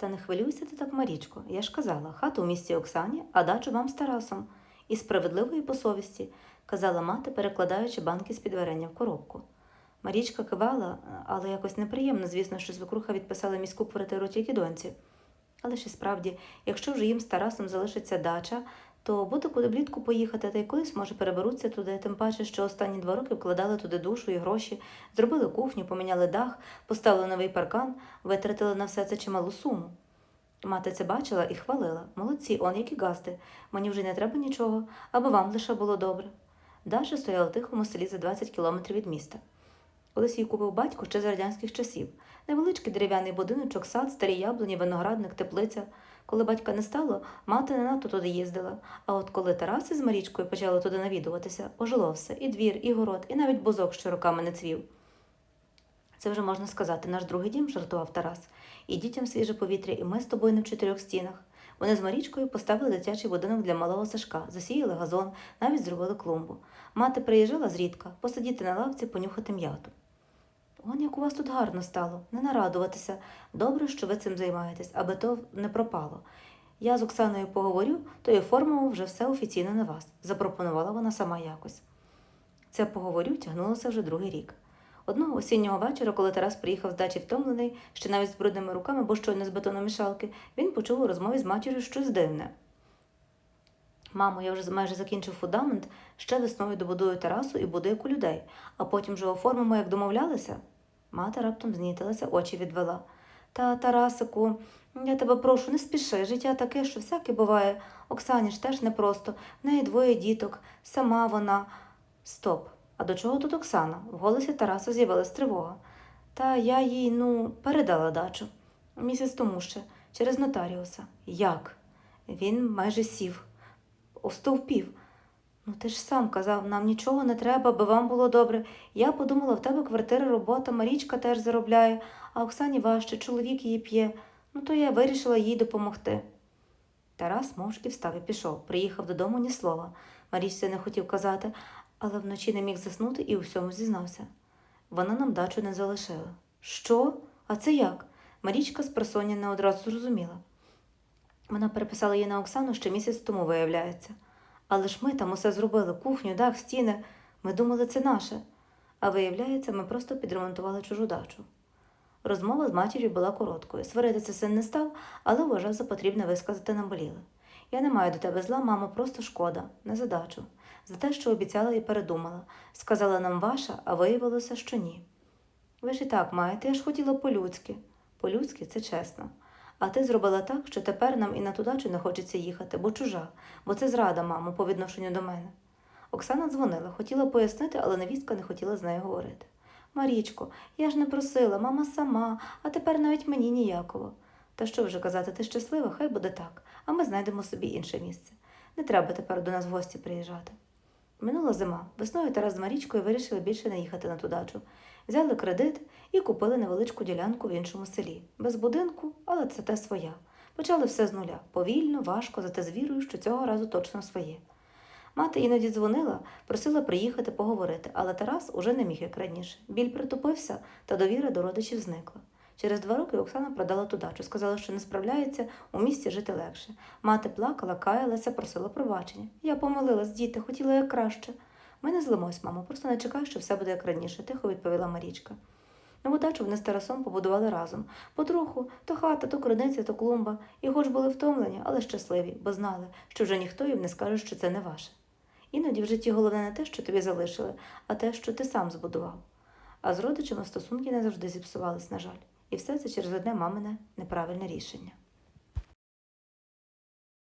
Та не хвилюйся ти так, Марічко. Я ж казала, хату у місті Оксані, а дачу вам з Тарасом. І справедливо, і по совісті, казала мати, перекладаючи банки з-під варення в коробку. Марічка кивала, але якось неприємно, звісно, що свекруха відписала міську квартиру тільки доньці. Але ще справді, якщо вже їм з Тарасом залишиться дача, то буде куди влітку поїхати, та й колись, може, переберуться туди, тим паче, що останні два роки вкладали туди душу і гроші, зробили кухню, поміняли дах, поставили новий паркан, витратили на все це чималу суму. Мати це бачила і хвалила. Молодці, он які газди. Мені вже не треба нічого, аби вам лише було добре. Даша стояла в тихому селі за 20 кілометрів від міста. Її купив батько ще за радянських часів. Невеличкий дерев'яний будиночок, сад, старі яблуні, виноградник, теплиця. Коли батька не стало, мати не надто туди їздила. А от коли Тарас із Марічкою почали туди навідуватися, ожило все і двір, і город, і навіть бузок, що роками не цвів. Це вже можна сказати, наш другий дім, жартував Тарас. І дітям свіже повітря, і ми з тобою не в чотирьох стінах. Вони з Марічкою поставили дитячий будинок для малого Сашка, засіяли газон, навіть зробили клумбу. Мати приїжджала зрідка посидіти на лавці, понюхати м'яту. Он як у вас тут гарно стало, не нарадуватися. Добре, що ви цим займаєтесь, аби то не пропало. Я з Оксаною поговорю, то й оформимо вже все офіційно на вас, запропонувала вона сама якось. Це поговорю тягнулося вже другий рік. Одного осіннього вечора, коли Тарас приїхав з дачі втомлений, ще навіть з брудними руками, бо щойно з бетономішалки, він почув у розмові з матір'ю щось дивне. Мамо, я вже майже закінчив фундамент, ще весною добудую терасу і буду як у людей, а потім вже оформимо, як домовлялися. Мати раптом знітилася, очі відвела. Та, Тарасику, я тебе прошу, не спіши, життя таке, що всяке буває. Оксані ж теж непросто, в неї двоє діток, сама вона. Стоп. А до чого тут Оксана? В голосі Тараса з'явилась тривога. Та я їй, ну, передала дачу. Місяць тому ще, через нотаріуса. Як? Він майже сів, остовпів. Ну, ти ж сам казав, нам нічого не треба, аби вам було добре. Я подумала, в тебе квартира, робота, Марічка теж заробляє, а Оксані важче, чоловік її п'є. Ну, то я вирішила їй допомогти. Тарас мовчки встав і пішов. Приїхав додому ні слова. Марічці не хотів казати, але вночі не міг заснути і у всьому зізнався. Вона нам дачу не залишила. Що? А це як? Марічка з просоння не одразу зрозуміла. Вона переписала її на Оксану ще місяць тому, виявляється. Але ж ми там усе зробили кухню, дах, стіни. Ми думали, це наше. А виявляється, ми просто підремонтували чужу дачу. Розмова з матір'ю була короткою. Сваритися син не став, але вважав за потрібне висказати наболіле. Я не маю до тебе зла, мамо, просто шкода, не за дачу. За те, що обіцяла і передумала. Сказала нам ваша, а виявилося, що ні. Ви ж і так маєте, я ж хотіла по-людськи. По-людськи це чесно. А ти зробила так, що тепер нам і на ту дачу не хочеться їхати, бо чужа, бо це зрада, мамо, по відношенню до мене. Оксана дзвонила, хотіла пояснити, але невістка не хотіла з нею говорити. Марічко, я ж не просила, мама сама, а тепер навіть мені ніяково. Та що вже казати, ти щаслива, хай буде так, а ми знайдемо собі інше місце. Не треба тепер до нас в гості приїжджати. Минула зима. Весною Тарас з Марічкою вирішили більше не їхати на ту дачу. Взяли кредит і купили невеличку ділянку в іншому селі. Без будинку, але це те своя. Почали все з нуля. Повільно, важко, зате з вірою, що цього разу точно своє. Мати іноді дзвонила, просила приїхати поговорити, але Тарас уже не міг як раніше. Біль притупився, та довіра до родичів зникла. Через два роки Оксана продала ту дачу, сказала, що не справляється, у місті жити легше. Мати плакала, каялася, просила пробачення. Я помилилась, діти, хотіла як краще. Ми не злимось, мамо, просто не чекай, що все буде як раніше, тихо відповіла Марічка. Нову дачу вони з Тарасом побудували разом. Потроху то хата, то криниця, то клумба. І хоч були втомлені, але щасливі, бо знали, що вже ніхто їм не скаже, що це не ваше. Іноді в житті головне не те, що тобі залишили, а те, що ти сам збудував. А з родичами стосунки не завжди зіпсувались, на жаль. І все це через одне мамине неправильне рішення.